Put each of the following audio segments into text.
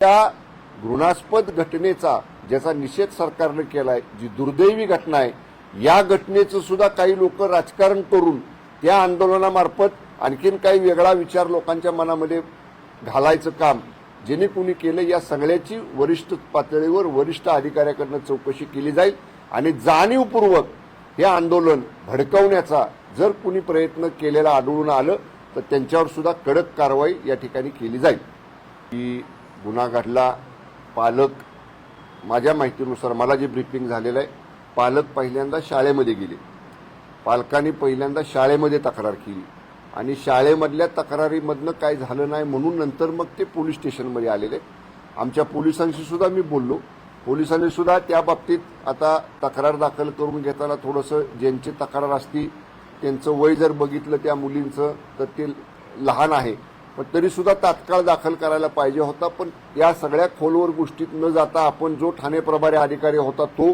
त्या घृणास्पद घटनेचा ज्याचा निषेध सरकारनं केलाय जी दुर्दैवी घटना आहे या घटनेचं सुद्धा काही लोक राजकारण करून त्या आंदोलनामार्फत आणखीन काही वेगळा विचार लोकांच्या मनामध्ये घालायचं काम जेणे कुणी केलं या सगळ्याची वरिष्ठ पातळीवर वरिष्ठ अधिकाऱ्याकडनं चौकशी केली जाईल आणि जाणीवपूर्वक हे आंदोलन भडकवण्याचा जर कुणी प्रयत्न केलेला आढळून आलं तर त्यांच्यावर सुद्धा कडक कारवाई या ठिकाणी केली जाईल. की गुन्हा घडला पालक माझ्या माहितीनुसार मला जे ब्रीफिंग झालेलं आहे पालक पहिल्यांदा शाळेमध्ये गेले. पालकांनी पहिल्यांदा शाळेमध्ये तक्रार केली. आणि शाळेमधल्या तक्रारीमधनं काय झालं नाही म्हणून नंतर मग ते पोलीस स्टेशनमध्ये आलेले. आमच्या पोलिसांशी सुद्धा मी बोललो. पोलिसांनी सुद्धा त्या बाबतीत आता तक्रार दाखल करून घेताना थोडंसं ज्यांची तक्रार असती त्यांचं वय जर बघितलं त्या मुलींचं तर ते लहान आहे. पण तरीसुद्धा तात्काळ दाखल करायला पाहिजे होता. पण या सगळ्या खोलवर गोष्टीत न जाता आपण जो ठाणे प्रभारी अधिकारी होता तो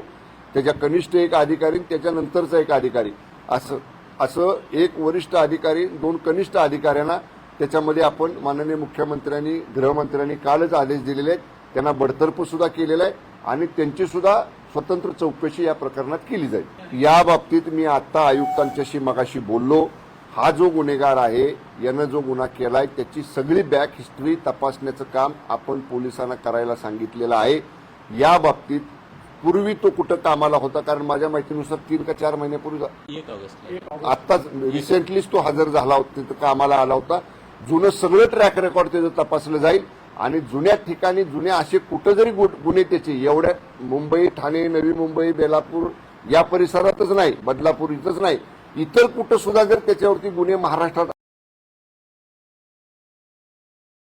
त्याच्या कनिष्ठ एक अधिकारी त्याच्यानंतरचा एक अधिकारी. असं असं एक वरिष्ठ अधिकारी दोन कनिष्ठ अधिकाऱ्यांना त्याच्यामध्ये आपण माननीय मुख्यमंत्र्यांनी गृहमंत्र्यांनी कालच आदेश दिलेले आहेत. त्यांना बडतर्फ सुद्धा केलेला आहे आणि त्यांची सुद्धा स्वतंत्र चौकशी या प्रकरणात केली जाईल. या बाबतीत मी आता आयुक्तांच्याशी मगाशी बोललो. हा जो गुन्हेगार आहे यानं जो गुन्हा केलाय त्याची सगळी बॅक हिस्ट्री तपासण्याचं काम आपण पोलिसांना करायला सांगितलेलं आहे. या बाबतीत पूर्वी तो कुठं कामाला होता? कारण माझ्या माहितीनुसार तीन का चार महिन्यापूर्वी जा- एक ऑगस्ट आत्ताच रिसेंटलीच तो हजर झाला होता तिथं कामाला आला होता. जुनं सगळं ट्रॅक रेकॉर्ड त्याचं तपासलं जाईल. आणि जुन्या ठिकाणी जुने असे कुठं जरी गु- गुन्हे त्याचे एवढ्या मुंबई ठाणे नवी मुंबई बेलापूर या परिसरातच नाही बदलापूर इथंच नाही. इतर कुठं सुद्धा जर त्याच्यावरती गुन्हे महाराष्ट्रात